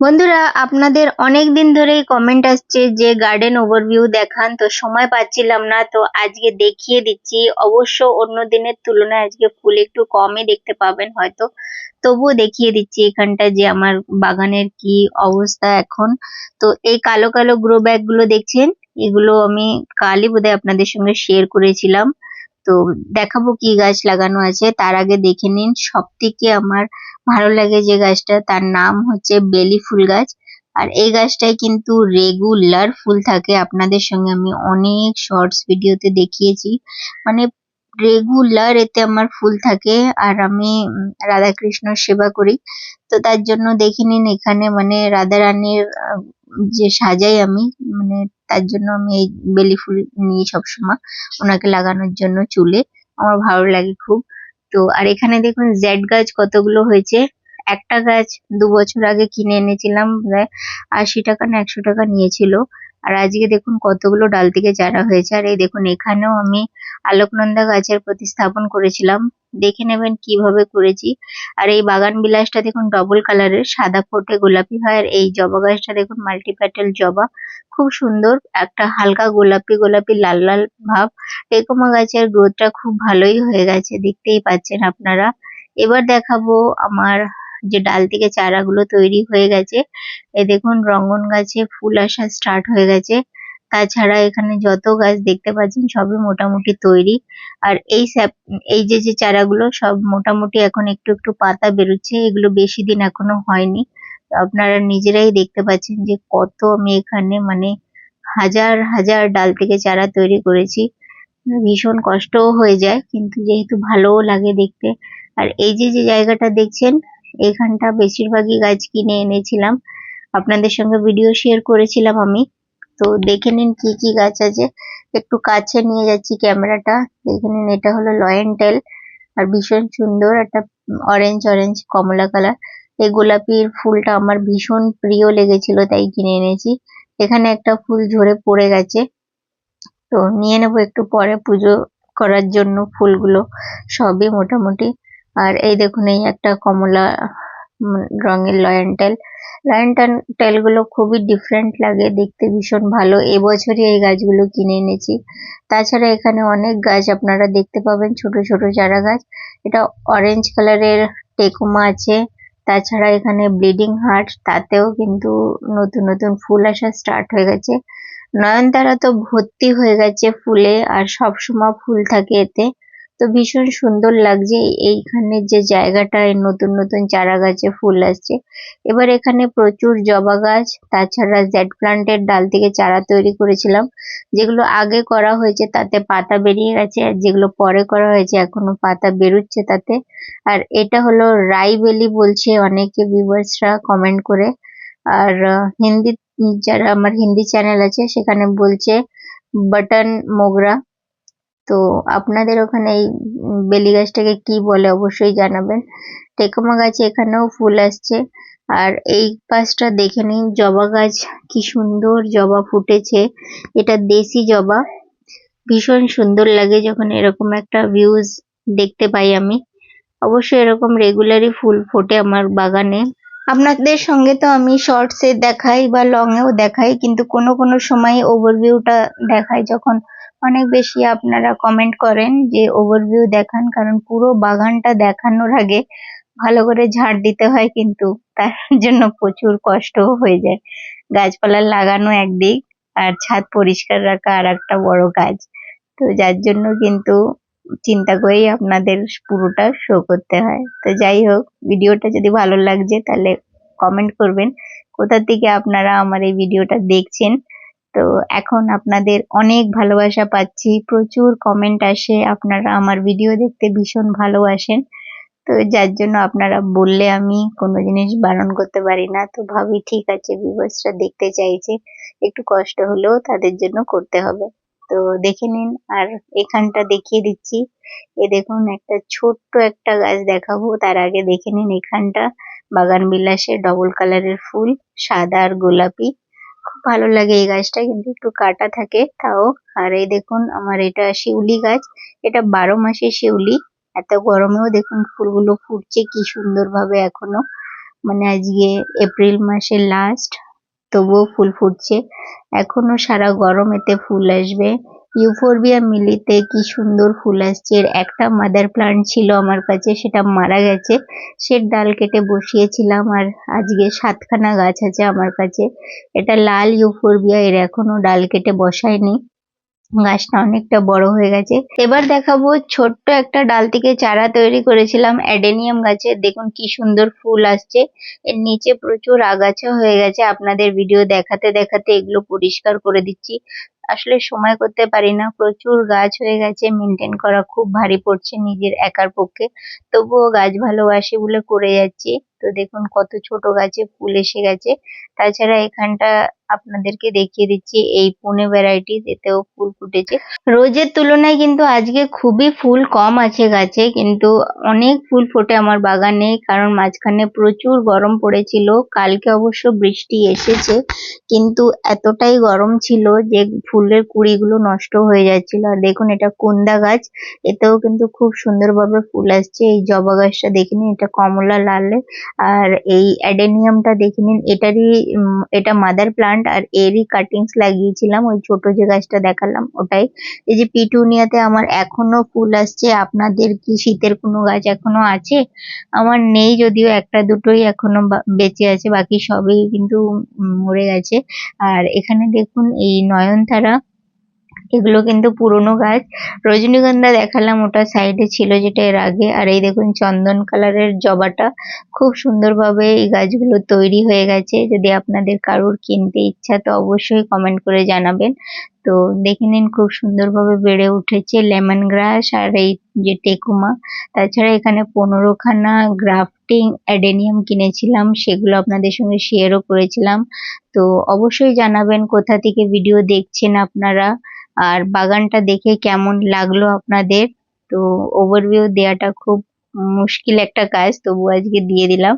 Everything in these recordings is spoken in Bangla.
বন্ধুরা, আপনাদের অনেক দিন ধরেই কমেন্ট আসছে যে গার্ডেন ওভারভিউ দেখান, তো সময় পাচ্ছিলাম না, তো আজকে দেখিয়ে দিচ্ছি। অবশ্য অন্য দিনের তুলনায় আজকে ফুল একটু কমই দেখতে পাবেন হয়তো। তবুও দেখিয়ে দিচ্ছি এখানটা যে আমার বাগানের কি অবস্থা এখন। তো এই কালো কালো গ্রো ব্যাগগুলো দেখছেন? এগুলো আমি কালই বোধহয় আপনাদের সঙ্গে শেয়ার করেছিলাম। তো দেখাবো কি গাছ লাগানো আছে। তার আগে দেখে নিন সব থেকে আমার ভালো লাগে যে গাছটা, তার নাম হচ্ছে বেলি ফুল গাছ। আর এই গাছটায় কিন্তু রেগুলার ফুল থাকে। আপনাদের সঙ্গে আমি অনেক শর্টস ভিডিওতে দেখিয়েছি। মানে রেগুলার এতে আমার ফুল থাকে আর আমি রাধাকৃষ্ণর সেবা করি। তো তার জন্য দেখে নিন এখানে মানে রাধা রানীর যে সাজাই আমি মানে তার জন্য আমি এই বেলি ফুল নিই সবসময়। ওনাকে লাগানোর জন্য চুলে। আমার ভালো লাগে খুব। তো, আর এখানে দেখুন জেড গাছ কতগুলো হয়েছে। একটা গাছ দু বছর আগে কিনে এনেছিলাম, প্রায় আশি টাকা না একশো টাকা নিয়েছিল। আর আজকে দেখুন কতগুলো ডাল থেকে চারা হয়েছে। আর এই দেখুন, এখানেও আমি আলোকনন্দা গাছের প্রতিস্থাপন করেছিলাম। দেখে নেবেন কীভাবে করেছি। আর এই বাগান বিলাসটা দেখুন ডবল কালারের সাদা ফোটে গোলাপি হয়, আর এই জবা গাছটা দেখুন মাল্টি প্যাটেল জবা। খুব সুন্দর, একটা হালকা গোলাপি গোলাপি লাল লাল ভাব। টেকোমা গাছের গ্রোথটা খুব ভালোই হয়ে গেছে, দেখতেই পাচ্ছেন আপনারা। এবার দেখাবো আমার যে ডাল থেকে চারাগুলো তৈরি হয়ে গেছে। এ দেখুন রঙ্গন গাছে ফুল আসা স্টার্ট হয়ে গেছে। তাছাড়া এখানে যত গাছ দেখতে পাচ্ছেন সবই মোটামুটি তৈরি। আর এই স্যাপ, এই যে যে চারাগুলো সব মোটামুটি এখন একটু একটু পাতা বেরোচ্ছে, এগুলো বেশি দিন এখনও হয়নি। আপনারা নিজেরাই দেখতে পাচ্ছেন যে কত আমি এখানে মানে হাজার হাজার ডাল থেকে চারা তৈরি করেছি। ভীষণ কষ্টও হয়ে যায়, কিন্তু যেহেতু ভালোও লাগে দেখতে। আর এই যে যে জায়গাটা দেখছেন, এখানটা বেশিরভাগই গাছ কিনে এনেছিলাম। আপনাদের সঙ্গে ভিডিও শেয়ার করেছিলাম আমি। তো দেখে নিন কি কি গাছ আছে। একটু কাছে নিয়ে যাচ্ছি ক্যামেরাটা। দেখে নিন, এটা হলো লয়েন টেল আর ভীষণ সুন্দর একটা অরেঞ্জ অরেঞ্জ কমলা কালার এই গোলাপির ফুলটা আমার ভীষণ প্রিয় লেগেছিল, তাই কিনে এনেছি। এখানে একটা ফুল ঝরে পড়ে গেছে। তো নিয়ে নেব একটু পরে পুজো করার জন্য ফুলগুলো। সবই মোটামুটি। আর এই দেখুন, এই একটা কমলা রঙের লয়ন টেল লয়ন টেলগুলো খুবই ডিফারেন্ট লাগে, দেখতে ভীষণ ভালো। এবছরই এই গাছগুলো কিনে এনেছি। তাছাড়া এখানে অনেক গাছ আপনারা দেখতে পাবেন, ছোট ছোট চারা গাছ। এটা অরেঞ্জ কালারের টেকুমা আছে। তাছাড়া এখানে ব্লিডিং হার্ট তাতেও কিন্তু নতুন নতুন ফুল আসা স্টার্ট হয়ে গেছে। নয়নতারা তো ভর্তি হয়ে গেছে ফুলে, আর সবসময় ফুল থাকে এতে। তো ভীষণ সুন্দর লাগছে এইখানে যে জায়গাটায় নতুন নতুন চারা গাছে ফুল আসছে। এবার এখানে প্রচুর জবা গাছ, তাছাড়া জেড প্লান্টের ডাল থেকে চারা তৈরি করেছিলাম। যেগুলো আগে করা হয়েছে তাতে পাতা বেরিয়ে গেছে, আর যেগুলো পরে করা হয়েছে এখনও পাতা বেরোচ্ছে তাতে। আর এটা হলো রাইবেলি বলছে অনেকে ভিউয়ার্সরা কমেন্ট করে। আর হিন্দি, যারা আমার হিন্দি চ্যানেল আছে সেখানে বলছে বাটন মোগরা তো আপনাদের ওখানে এই বেলি গাছটাকে কি বলে অবশ্যই জানাবেন। টেকোমা গাছে এখানেও ফুল আসছে। আর এই পাশটা দেখে নিন, জবা গাছ কি সুন্দর জবা ফুটেছে। এটা দেশি জবা। ভীষণ সুন্দর লাগে যখন এরকম একটা ভিউজ দেখতে পাই আমি। অবশ্যই এরকম রেগুলারই ফুল ফোটে আমার বাগানে। আপনাদের সঙ্গে তো আমি শর্টসে দেখাই বা লংয়েও দেখাই, কিন্তু কোনো কোনো সময় ওভারভিউটা দেখাই যখন অনেক বেশি আপনারা কমেন্ট করেন, যে ওভারভিউ দেখান, কারণ পুরো বাগানটা দেখানোর আগে ভালো করে ঝাড় দিতে হয় কিন্তু তার জন্য প্রচুর কষ্টও হয়ে যায়। গাছপালা লাগানো একদিক আর ছাদ পরিষ্কার রাখা আর একটা বড় কাজ তো যার জন্য কিন্তু চিন্তা করেই আপনাদের পুরোটা শো করতে হয়। তো যাই হোক, ভিডিওটা যদি ভালো লাগছে তাহলে কমেন্ট করবেন। কোথা থেকে আপনারা আমার এই ভিডিওটা দেখছেন তো এখন আপনাদের অনেক ভালোবাসা পাচ্ছি। প্রচুর কমেন্ট আসে, আপনারা আমার ভিডিও দেখতে ভীষণ ভালোবাসেন। তো যার জন্য আপনারা বললে আমি কোনো জিনিস বারণ করতে পারি না। তো ভাবি, ঠিক আছে ভিউয়ার্সরা দেখতে চাইছে, একটু কষ্ট হলেও তাদের জন্য করতে হবে। তো দেখে নিন, আর এখানটা দেখিয়ে দিচ্ছি। এ দেখুন, একটা ছোট্ট একটা গাছ দেখাবো, তার আগে দেখে নিন এখানটা। বাগান বিলাসে ডবল কালারের ফুল, সাদা আর গোলাপি। খুব ভালো লাগে এই গাছটা, কিন্তু একটু কাটা থাকে তাও। আর এই দেখুন, আমার এটা শিউলি গাছ। এটা বারো মাসে শিউলি। এত গরমেও দেখুন ফুলগুলো ফুটছে কি সুন্দর ভাবে এখনও। মানে আজকে এপ্রিল মাসের লাস্ট তবুও ফুল ফুটছে। এখনও সারা গরম এতে ফুল আসবে। ইউফোরবিয়া মিলিতে কি সুন্দর ফুল আসছে। এর একটা মাদার প্লান্ট ছিল আমার কাছে, সেটা মারা গেছে। সে ডাল কেটে বসিয়েছিলাম আর আজকে সাতখানা গাছ আছে আমার কাছে। এটা লাল ইউফোরবিয়া, এর এখনও ডাল কেটে বসায়নি। গাছটা অনেকটা বড় হয়ে গেছে। এবার দেখাবো ছোট্ট একটা ডাল থেকে চারা তৈরি করেছিলাম অ্যাডেনিয়াম গাছে। দেখুন কি সুন্দর ফুল আসছে। এর নিচে প্রচুর আগাছা হয়ে গেছে। আপনাদের ভিডিও দেখাতে দেখাতে এগুলো পরিষ্কার করে দিচ্ছি। আসলে সময় করতে পারি না। প্রচুর গাছ হয়ে গেছে। মেনটেন করা খুব ভারী পড়ছে নিজের একার পক্ষে। তবুও গাছ ভালোবাসি বলে করে যাচ্ছি। তো দেখুন কত ছোট গাছে ফুল এসে গেছে। তাছাড়া এখানটা আপনাদেরকে দেখিয়ে দিচ্ছি, এই পুনে ভ্যারাইটিস এতেও ফুল ফুটেছে। রোজের তুলনায় কিন্তু আজকে খুবই ফুল কম আছে গাছে, কিন্তু অনেক ফুল ফোটে আমার বাগানে, কারণ মাঝখানে প্রচুর গরম পড়েছিল, কালকে অবশ্য বৃষ্টি এসেছে, কিন্তু এতটাই গরম ছিল যে ফুলের কুড়িগুলো নষ্ট হয়ে যাচ্ছিল। আর দেখুন এটা কুন্দা গাছ, এতেও কিন্তু খুব সুন্দরভাবে ফুল আসছে, এই জবা গাছটা দেখে নিন, এটা কমলা লালে আর এই অ্যাডেনিয়ামটা দেখে নিন এটারই উম, এটা মাদার প্লান্ট আর এরই কাটিংস লাগিয়েছিলাম ওই ছোট যে গাছটা দেখালাম ওটাই। এই যে পিটুনিয়াতে আমার এখনও ফুল আসছে আপনাদের কি শীতের কোনো গাছ এখনও আছে? আমার নেই যদিও একটা দুটোই এখনও বা- বেঁচে আছে বাকি সবই কিন্তু মরে গেছে। আর এখানে দেখুন এই নয়নতারা এগুলো কিন্তু পুরনো গাছ। রজনীগন্ধা দেখালাম, ওটা সাইডে ছিল যেটা এর আগে। আর এই দেখুন, চন্দন কালারের জবাটা। খুব সুন্দরভাবে এই গাছগুলো তৈরি হয়ে গেছে। যদি আপনাদের কারোর কিনতে ইচ্ছা, তো অবশ্যই কমেন্ট করে জানাবেন। তো দেখে নিন, খুব সুন্দরভাবে বেড়ে উঠেছে লেমন গ্রাস আর এই যে টেকুমা। তাছাড়া এখানে পনেরোখানা গ্রাফটিং অ্যাডেনিয়াম কিনেছিলাম। সেগুলো আপনাদের সঙ্গে শেয়ারও করেছিলাম। তো অবশ্যই জানাবেন, কোথা থেকে ভিডিও দেখছেন আপনারা? আর বাগানটা দেখে কেমন লাগল আপনাদের? তো ওভারভিউ দেওয়াটা খুব মুশকিল একটা কাজ, তবু আজকে দিয়ে দিলাম।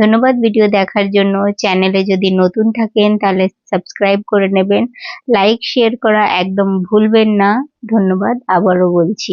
ধন্যবাদ ভিডিও দেখার জন্য। চ্যানেলে যদি নতুন থাকেন, তাহলে সাবস্ক্রাইব করে নেবেন। লাইক শেয়ার করা একদম ভুলবেন না। ধন্যবাদ, আবারও বলছি।